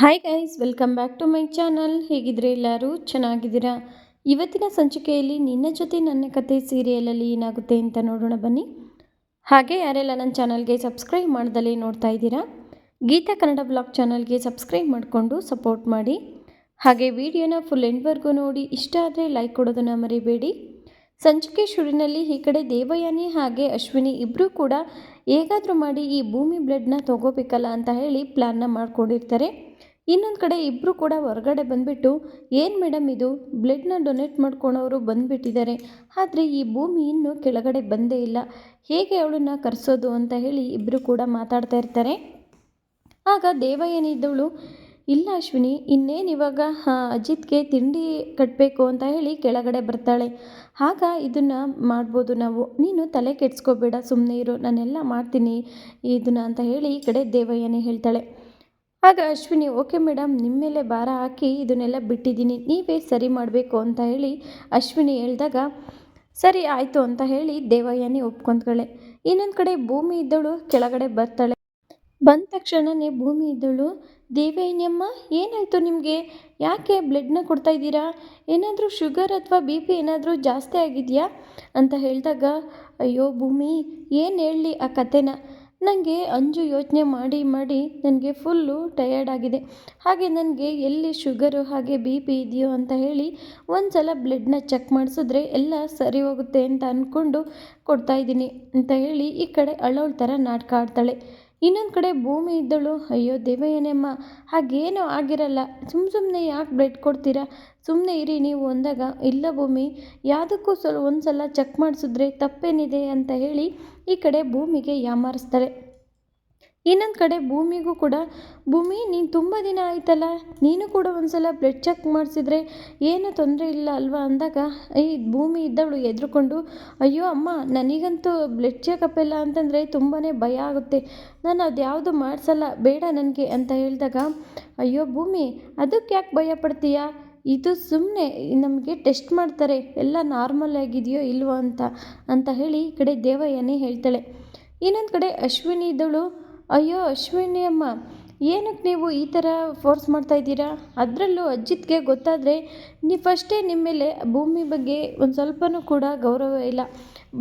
Hi guys welcome back to my channel ಹೇಗಿದ್ರೆ ಎಲ್ಲರೂ ಚೆನ್ನಾಗಿದ್ದೀರಾ? ಇವತ್ತಿನ ಸಂಚಿಕೆಯಲ್ಲಿ ನಿನ್ನ ಜೊತೆ ನನ್ನ ಕತೆ ಸೀರಿಯಲಲ್ಲಿ ಏನಾಗುತ್ತೆ ಅಂತ ನೋಡೋಣ ಬನ್ನಿ. ಹಾಗೆ ಯಾರೆಲ್ಲ ನನ್ನ ಚಾನಲ್ಗೆ ಸಬ್ಸ್ಕ್ರೈಬ್ ಮಾಡ್ದಲೇ ನೋಡ್ತಾ ಇದ್ದೀರಾ, ಗೀತಾ ಕನ್ನಡ ಬ್ಲಾಗ್ ಚಾನಲ್ಗೆ ಸಬ್ಸ್ಕ್ರೈಬ್ ಮಾಡಿಕೊಂಡು ಸಪೋರ್ಟ್ ಮಾಡಿ. ಹಾಗೆ ವಿಡಿಯೋನ ಫುಲ್ ಎಂಡ್ವರೆಗೂ ನೋಡಿ, ಇಷ್ಟ ಆದರೆ ಲೈಕ್ ಕೊಡೋದನ್ನು ಮರಿಬೇಡಿ. ಸಂಚಿಕೆ ಶುರಿನಲ್ಲಿ ಈ ಕಡೆ ದೇವಯಾನಿ ಹಾಗೆ ಅಶ್ವಿನಿ ಇಬ್ಬರೂ ಕೂಡ ಹೇಗಾದರೂ ಮಾಡಿ ಈ ಭೂಮಿ ಬ್ಲಡ್ನ ತಗೋಬೇಕಲ್ಲ ಅಂತ ಹೇಳಿ ಪ್ಲ್ಯಾನ್ನ ಮಾಡ್ಕೊಂಡಿರ್ತಾರೆ. ಇನ್ನೊಂದು ಕಡೆ ಇಬ್ಬರು ಕೂಡ ಹೊರಗಡೆ ಬಂದುಬಿಟ್ಟು, ಏನು ಮೇಡಮ್ ಇದು? ಬ್ಲಡ್ನ ಡೊನೇಟ್ ಮಾಡ್ಕೊಳೋರು ಬಂದುಬಿಟ್ಟಿದ್ದಾರೆ. ಆದರೆ ಈ ಭೂಮಿ ಇನ್ನೂ ಕೆಳಗಡೆ ಬಂದೇ ಇಲ್ಲ. ಹೇಗೆ ಅವಳನ್ನ ಕರೆಸೋದು? ಅಂತ ಹೇಳಿ ಇಬ್ಬರು ಕೂಡ ಮಾತಾಡ್ತಾ ಇರ್ತಾರೆ. ಆಗ ದೇವ ಇದ್ದವಳು ಇಲ್ಲ ಅಶ್ವಿನಿ, ಇನ್ನೇನು ಇವಾಗ ಅಜಿತ್ಗೆ ತಿಂಡಿ ಕಟ್ಟಬೇಕು ಅಂತ ಹೇಳಿ ಕೆಳಗಡೆ ಬರ್ತಾಳೆ. ಆಗ ಇದನ್ನು ಮಾಡ್ಬೋದು ನಾವು. ನೀನು ತಲೆ ಕೆಡ್ಸ್ಕೋಬೇಡ ಸುಮ್ಮನೆ ಇರು. ನಾನೆಲ್ಲ ಮಾಡ್ತೀನಿ ಇದನ್ನು ಅಂತ ಹೇಳಿ ಈ ಕಡೆ ದೇವಯ್ಯನೇ ಹೇಳ್ತಾಳೆ. ಆಗ ಅಶ್ವಿನಿ, ಓಕೆ ಮೇಡಮ್ ನಿಮ್ಮ ಮೇಲೆ ಭಾರ ಹಾಕಿ ಇದನ್ನೆಲ್ಲ ಬಿಟ್ಟಿದ್ದೀನಿ, ನೀವೇ ಸರಿ ಮಾಡಬೇಕು ಅಂತ ಹೇಳಿ ಅಶ್ವಿನಿ ಹೇಳಿದಾಗ, ಸರಿ ಆಯಿತು ಅಂತ ಹೇಳಿ ದೇವಯ್ಯನೇ ಒಪ್ಕೊಂತಾಳೆ ಇನ್ನೊಂದು ಕಡೆ ಭೂಮಿ ಇದ್ದಳು, ಕೆಳಗಡೆ ಬರ್ತಾಳೆ. ಬಂದ ತಕ್ಷಣನೇ ಭೂಮಿ ಇದ್ದಳು. ದೇವಯ್ಯನಮ್ಮ, ಏನಾಯಿತು ನಿಮಗೆ? ಯಾಕೆ ಬ್ಲಡ್ನ ಕೊಡ್ತಾ ಇದ್ದೀರಾ? ಏನಾದರೂ ಶುಗರ್ ಅಥವಾ ಬಿ ಪಿ ಏನಾದರೂ ಜಾಸ್ತಿ ಆಗಿದೆಯಾ? ಅಂತ ಹೇಳಿದಾಗ, ಅಯ್ಯೋ ಭೂಮಿ, ಏನು ಹೇಳಲಿ ಆ ಕತೆನ ನನಗೆ ಅಂಜು ಯೋಚನೆ ಮಾಡಿ ಮಾಡಿ ನನಗೆ ಫುಲ್ಲು ಟಯರ್ಡ್ ಆಗಿದೆ. ಹಾಗೆ ನನಗೆ ಎಲ್ಲಿ ಶುಗರು ಹಾಗೆ ಬಿ ಪಿ ಇದೆಯೋ ಅಂತ ಹೇಳಿ ಒಂದು ಸಲ ಬ್ಲಡ್ನ ಚೆಕ್ ಮಾಡಿಸಿದ್ರೆ ಎಲ್ಲ ಸರಿ ಹೋಗುತ್ತೆ ಅಂತ ಅಂದ್ಕೊಂಡು ಕೊಡ್ತಾಯಿದ್ದೀನಿ ಅಂತ ಹೇಳಿ ಈ ಕಡೆ ಅಳೋಳ ಥರ ನಾಟಕ ಆಡ್ತಾಳೆ. ಇನ್ನೊಂದು ಕಡೆ ಭೂಮಿ ಇದ್ದಳು. ಅಯ್ಯೋ ದೇವಯ್ಯನೇಮ್ಮ, ಹಾಗೇನೂ ಆಗಿರಲ್ಲ. ಸುಮ್ಮ ಸುಮ್ಮನೆ ಯಾಕೆ ಬ್ಲಡ್ ಕೊಡ್ತೀರಾ? ಸುಮ್ಮನೆ ಇರಿ, ನೀವು ಅಂದಾಗ ಇಲ್ಲ ಭೂಮಿ, ಯಾವುದಕ್ಕೂ ಸ್ವಲ್ಪ ಒಂದು ಸಲ ಚೆಕ್ ಮಾಡಿಸಿದ್ರೆ ತಪ್ಪೇನಿದೆ ಅಂತ ಹೇಳಿ ಈ ಕಡೆ ಭೂಮಿಗೆ ಯಾಮಾರಿಸ್ತಾಳೆ ಇನ್ನೊಂದು ಕಡೆ ಭೂಮಿಗೂ ಕೂಡ, ಭೂಮಿ ನೀನು ತುಂಬ ದಿನ ಆಯ್ತಲ್ಲ, ನೀನು ಕೂಡ ಒಂದು ಸಲ ಬ್ಲಡ್ ಚೆಕ್ ಮಾಡಿಸಿದ್ರೆ ಏನೂ ತೊಂದರೆ ಇಲ್ಲ ಅಲ್ವಾ ಅಂದಾಗ, ಈ ಭೂಮಿ ಇದ್ದವಳು ಎದ್ರುಕೊಂಡು ಅಯ್ಯೋ ಅಮ್ಮ, ನನಗಂತೂ ಬ್ಲಡ್ ಚೆಕಪ್ ಎಲ್ಲ ಅಂತಂದರೆ ತುಂಬಾ ಭಯ ಆಗುತ್ತೆ, ನಾನು ಅದು ಯಾವುದು ಮಾಡಿಸಲ್ಲ, ಬೇಡ ನನಗೆ, ಅಂತ ಹೇಳಿದಾಗ, ಅಯ್ಯೋ ಭೂಮಿ, ಅದಕ್ಕೆ ಯಾಕೆ ಭಯ ಪಡ್ತೀಯಾ? ಇದು ಸುಮ್ಮನೆ ನಮಗೆ ಟೆಸ್ಟ್ ಮಾಡ್ತಾರೆ, ಎಲ್ಲ ನಾರ್ಮಲ್ ಆಗಿದೆಯೋ ಇಲ್ವೋ ಅಂತ ಅಂತ ಹೇಳಿ ಈ ಕಡೆ ದೇವಯ್ಯನೇ ಹೇಳ್ತಾಳೆ. ಇನ್ನೊಂದು ಕಡೆ ಅಶ್ವಿನಿ ಇದ್ದವಳು ಅಯ್ಯೋ, ಅಶ್ವಿನಿ ಅಮ್ಮ ಏನಕ್ಕೆ ನೀವು ಈ ಥರ ಫೋರ್ಸ್ ಮಾಡ್ತಾ ಇದ್ದೀರಾ? ಅದರಲ್ಲೂ ಅಜ್ಜಿತ್ಗೆ ಗೊತ್ತಾದರೆ ನೀವು ಫಸ್ಟೇ ನಿಮ್ಮ ಮೇಲೆ ಭೂಮಿ ಬಗ್ಗೆ ಒಂದು ಸ್ವಲ್ಪನೂ ಕೂಡ ಗೌರವ ಇಲ್ಲ.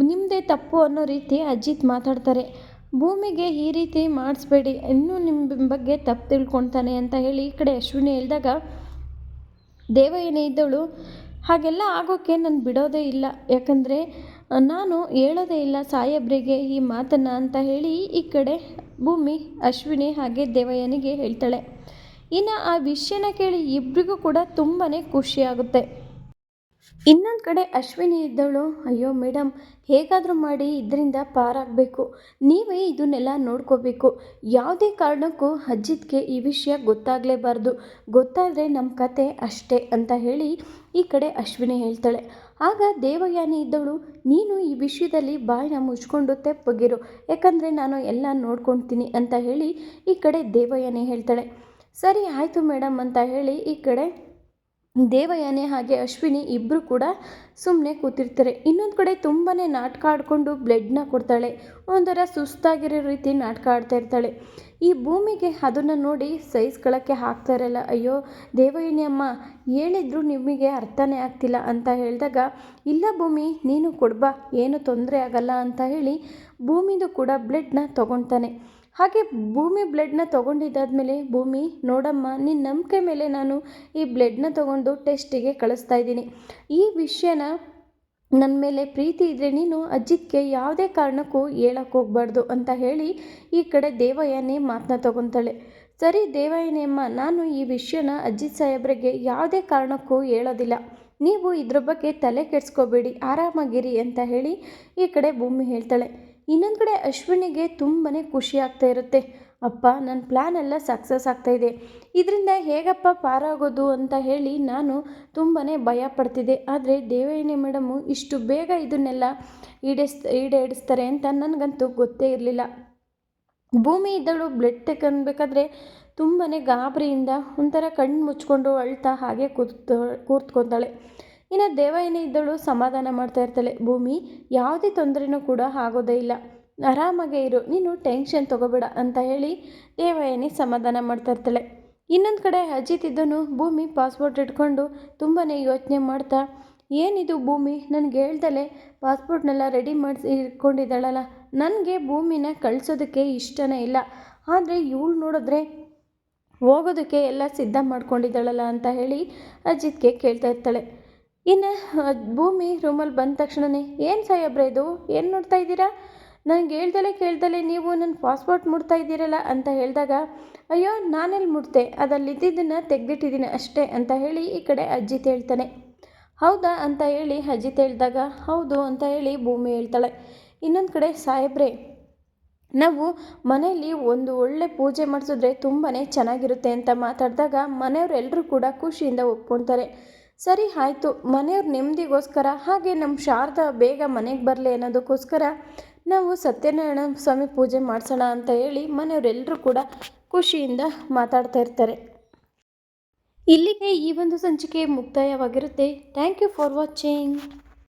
ನಿಮ್ಮದೇ ತಪ್ಪು ಅನ್ನೋ ರೀತಿ ಅಜ್ಜಿತ್ ಮಾತಾಡ್ತಾರೆ. ಭೂಮಿಗೆ ಈ ರೀತಿ ಮಾಡಿಸ್ಬೇಡಿ, ಇನ್ನೂ ನಿಮ್ಮ ಬಗ್ಗೆ ತಪ್ಪು ತಿಳ್ಕೊಳ್ತಾನೆ ಅಂತ ಹೇಳಿ ಈ ಕಡೆ ಅಶ್ವಿನಿ ಹೇಳಿದಾಗ, ದೇವಯ್ಯನೇ ಇದ್ದವಳು ಹಾಗೆಲ್ಲ ಆಗೋಕ್ಕೆ ನಾನು ಬಿಡೋದೇ ಇಲ್ಲ. ಯಾಕಂದರೆ, ನಾನು ಹೇಳೋದೇ ಇಲ್ಲ ಸಾಹೇಬ್ರಿಗೆ ಈ ಮಾತನ್ನು ಅಂತ ಹೇಳಿ ಈ ಕಡೆ ಭೂಮಿ ಅಶ್ವಿನಿ ಹಾಗೆ ದೇವಯ್ಯನಿಗೆ ಹೇಳ್ತಾಳೆ. ಇನ್ನು ಆ ವಿಷಯನ ಕೇಳಿ ಇಬ್ಬರಿಗೂ ಕೂಡ ತುಂಬಾ ಖುಷಿಯಾಗುತ್ತೆ. ಇನ್ನೊಂದು ಕಡೆ ಅಶ್ವಿನಿ ಇದ್ದವಳು ಅಯ್ಯೋ ಮೇಡಮ್ ಹೇಗಾದರೂ ಮಾಡಿ, ಇದರಿಂದ ಪಾರಾಗಬೇಕು. ನೀವೇ ಇದನ್ನೆಲ್ಲ ನೋಡ್ಕೋಬೇಕು. ಯಾವುದೇ ಕಾರಣಕ್ಕೂ ಅಜ್ಜಿತ್ಗೆ ಈ ವಿಷಯ ಗೊತ್ತಾಗಲೇಬಾರ್ದು. ಗೊತ್ತಾದರೆ ನಮ್ಮ ಕತೆ ಅಷ್ಟೇ, ಅಂತ ಹೇಳಿ ಈ ಕಡೆ ಅಶ್ವಿನಿ ಹೇಳ್ತಾಳೆ. ಆಗ ದೇವಯಾನಿ ಇದ್ದವಳು, ನೀನು ಈ ವಿಷಯದಲ್ಲಿ ಬಾಯಿನ ಮುಚ್ಕೊಂಡು ತೆಪ್ಪಗಿರು, ಯಾಕಂದರೆ ನಾನು ಎಲ್ಲ ನೋಡ್ಕೊಳ್ತೀನಿ ಅಂತ ಹೇಳಿ ಈ ಕಡೆ ದೇವಯಾನಿ ಹೇಳ್ತಾಳೆ. ಸರಿ, ಆಯಿತು ಮೇಡಮ್ ಅಂತ ಹೇಳಿ ಈ ಕಡೆ ದೇವಯಾನಿ ಹಾಗೆ ಅಶ್ವಿನಿ ಇಬ್ಬರು ಕೂಡ ಸುಮ್ಮನೆ ಕೂತಿರ್ತಾರೆ. ಇನ್ನೊಂದು ಕಡೆ ತುಂಬಾ ನಾಟಕ ಆಡಿಕೊಂಡು ಬ್ಲಡ್ನ ಕೊಡ್ತಾಳೆ. ಒಂಥರ ಸುಸ್ತಾಗಿರೋ ರೀತಿ ನಾಟಕ ಆಡ್ತಾ ಇರ್ತಾಳೆ. ಈ ಭೂಮಿಗೆ ಅದನ್ನು ನೋಡಿ ಸಹಿಸ್ಕೊಳ್ಳೋಕ್ಕೆ ಆಗ್ತಾ ಇರಲ್ಲ. ಅಯ್ಯೋ, ದೇವಯಾನಿ ಅಮ್ಮ, ಹೇಳಿದ್ರು ನಿಮಗೆ ಅರ್ಥನೇ ಆಗ್ತಿಲ್ಲ ಅಂತ ಹೇಳಿದಾಗ, ಇಲ್ಲ ಭೂಮಿ, ನೀನು ಕೊಡ್ಬಾ, ಏನು ತೊಂದರೆ ಆಗಲ್ಲ ಅಂತ ಹೇಳಿ ಭೂಮಿದು ಕೂಡ ಬ್ಲೆಡ್ನ ತೊಗೊತಾನೆ. ಹಾಗೆ ಭೂಮಿ ಬ್ಲಡ್ನ ತೊಗೊಂಡಿದ್ದಾದಮೇಲೆ, ಭೂಮಿ, ನೋಡಮ್ಮ ನಿನ್ನ ನಂಬಿಕೆ ಮೇಲೆ ನಾನು ಈ ಬ್ಲಡ್ನ ತೊಗೊಂಡು ಟೆಸ್ಟಿಗೆ ಕಳಿಸ್ತಾ ಇದ್ದೀನಿ. ಈ ವಿಷಯನ ನನ್ನ ಮೇಲೆ ಪ್ರೀತಿ ಇದ್ದರೆ ನೀನು ಅಜ್ಜಿಗೆ ಯಾವುದೇ ಕಾರಣಕ್ಕೂ ಹೇಳಕ್ಕೆ ಹೋಗ್ಬಾರ್ದು ಅಂತ ಹೇಳಿ ಈ ಕಡೆ ದೇವಯ್ಯನೇ ಮಾತನ್ನ ತೊಗೊತಾಳೆ. ಸರಿ ದೇವಯ್ಯನೇಮ್ಮ ನಾನು ಈ ವಿಷಯನ ಅಜ್ಜಿ ಸಾಹೇಬ್ರಿಗೆ ಯಾವುದೇ ಕಾರಣಕ್ಕೂ ಹೇಳೋದಿಲ್ಲ. ನೀವು ಇದ್ರ ಬಗ್ಗೆ ತಲೆ ಕೆಡಿಸ್ಕೋಬೇಡಿ, ಆರಾಮಾಗಿರಿ ಅಂತ ಹೇಳಿ ಈ ಕಡೆ ಭೂಮಿ ಹೇಳ್ತಾಳೆ. ಇನ್ನೊಂದು ಕಡೆ ಅಶ್ವಿನಿಗೆ ತುಂಬಾ ಖುಷಿ ಆಗ್ತಾ ಇರುತ್ತೆ. ಅಪ್ಪ ನನ್ನ ಪ್ಲ್ಯಾನ್ ಎಲ್ಲ ಸಕ್ಸಸ್ ಇದೆ. ಇದರಿಂದ ಹೇಗಪ್ಪ ಪಾರಾಗೋದು ಅಂತ ಹೇಳಿ ನಾನು ತುಂಬಾ ಭಯ ಪಡ್ತಿದ್ದೆ. ಆದರೆ ದೇವಯ್ಯನೇ ಮೇಡಮು ಇಷ್ಟು ಬೇಗ ಇದನ್ನೆಲ್ಲ ಈಡೇಸ್ ಈಡೇಡಿಸ್ತಾರೆ ಅಂತ ನನಗಂತೂ ಗೊತ್ತೇ ಇರಲಿಲ್ಲ. ಭೂಮಿ ಇದ್ದಳು ಬ್ಲಡ್ ತಗೊಳ್ಬೇಕಾದ್ರೆ ತುಂಬಾ ಗಾಬರಿಯಿಂದ ಒಂಥರ ಕಣ್ಣು ಮುಚ್ಕೊಂಡು ಅಳ್ತಾ ಹಾಗೆ ಕೂತ್ ಕೂತ್ಕೊತಾಳೆ ಇನ್ನು ದೇವಯ್ಯನೇ ಇದ್ದಳು ಸಮಾಧಾನ ಮಾಡ್ತಾ ಇರ್ತಾಳೆ. ಭೂಮಿ, ಯಾವುದೇ ತೊಂದರೆನೂ ಕೂಡ ಆಗೋದೇ ಇಲ್ಲ. ಆರಾಮಾಗೇ ಇರು, ನೀನು ಟೆನ್ಷನ್ ತೊಗೋಬೇಡ ಅಂತ ಹೇಳಿ ದೇವಯಾನಿ ಸಮಾಧಾನ ಮಾಡ್ತಾ ಇರ್ತಾಳೆ. ಇನ್ನೊಂದು ಕಡೆ ಅಜಿತ್ ಇದ್ದನು, ಭೂಮಿ ಪಾಸ್ಪೋರ್ಟ್ ಇಟ್ಕೊಂಡು ತುಂಬಾ ಯೋಚನೆ ಮಾಡ್ತಾ, ಏನಿದು ಭೂಮಿ? ನನಗೆ ಹೇಳ್ದಲೆ ಪಾಸ್ಪೋರ್ಟ್ನೆಲ್ಲ ರೆಡಿ ಮಾಡಿಸಿ ಇಟ್ಕೊಂಡಿದ್ದಾಳಲ್ಲ, ನನಗೆ ಭೂಮಿನ ಕಳಿಸೋದಕ್ಕೆ ಇಷ್ಟನೇ ಇಲ್ಲ. ಆದರೆ ಇವಳು ನೋಡಿದ್ರೆ ಹೋಗೋದಕ್ಕೆ ಎಲ್ಲ ಸಿದ್ಧ ಮಾಡ್ಕೊಂಡಿದ್ದಾಳಲ್ಲ ಅಂತ ಹೇಳಿ ಅಜಿತ್ಗೆ ಕೇಳ್ತಾ ಇರ್ತಾಳೆ. ಇನ್ನು ಭೂಮಿ ರೂಮಲ್ಲಿ ಬಂದ ತಕ್ಷಣವೇ ಏನು ಸಾಹೇಬ್ರೆ ಇದು? ಏನು ನೋಡ್ತಾ ಇದ್ದೀರಾ? ನನಗೆ ಹೇಳ್ದಲೆ ಕೇಳ್ದಲೆ ನೀವು ನನ್ನ ಪಾಸ್ಪೋರ್ಟ್ ಮುಡ್ತಾ ಇದ್ದೀರಲ್ಲ ಅಂತ ಹೇಳಿದಾಗ, ಅಯ್ಯೋ ನಾನೆಲ್ಲಿ ಮುಡ್ತೆ? ಅದಲ್ಲಿ ಇದ್ದಿದ್ದನ್ನು ತೆಗೆದಿಟ್ಟಿದ್ದೀನಿ ಅಷ್ಟೇ ಅಂತ ಹೇಳಿ ಈ ಕಡೆ ಅಜ್ಜಿ ತೇಳ್ತಾನೆ ಹೌದಾ? ಅಂತ ಹೇಳಿ ಅಜ್ಜಿ ತೇಳಿದಾಗ ಹೌದು ಅಂತ ಹೇಳಿ ಭೂಮಿ ಹೇಳ್ತಾಳೆ. ಇನ್ನೊಂದು ಕಡೆ, ಸಾಹೇಬ್ರೆ, ನಾವು ಮನೆಯಲ್ಲಿ ಒಂದು ಒಳ್ಳೆ ಪೂಜೆ ಮಾಡಿಸಿದ್ರೆ ತುಂಬಾ ಚೆನ್ನಾಗಿರುತ್ತೆ ಅಂತ ಮಾತಾಡಿದಾಗ ಮನೆಯವರೆಲ್ಲರೂ ಕೂಡ ಖುಷಿಯಿಂದ ಒಪ್ಕೊಳ್ತಾರೆ. ಸರಿ, ಆಯಿತು. ಮನೆಯವ್ರ ನೆಮ್ಮದಿಗೋಸ್ಕರ, ಹಾಗೆ ನಮ್ಮ ಶಾರದಾ ಬೇಗ ಮನೆಗೆ ಬರಲಿ ಅನ್ನೋದಕ್ಕೋಸ್ಕರ ನಾವು ಸತ್ಯನಾರಾಯಣ ಸ್ವಾಮಿ ಪೂಜೆ ಮಾಡಿಸೋಣ ಅಂತ ಹೇಳಿ ಮನೆಯವರೆಲ್ಲರೂ ಕೂಡ ಖುಷಿಯಿಂದ ಮಾತಾಡ್ತಾ ಇರ್ತಾರೆ. ಇಲ್ಲಿಗೆ ಈ ಒಂದು ಸಂಚಿಕೆ ಮುಕ್ತಾಯವಾಗಿರುತ್ತೆ. Thank you for watching.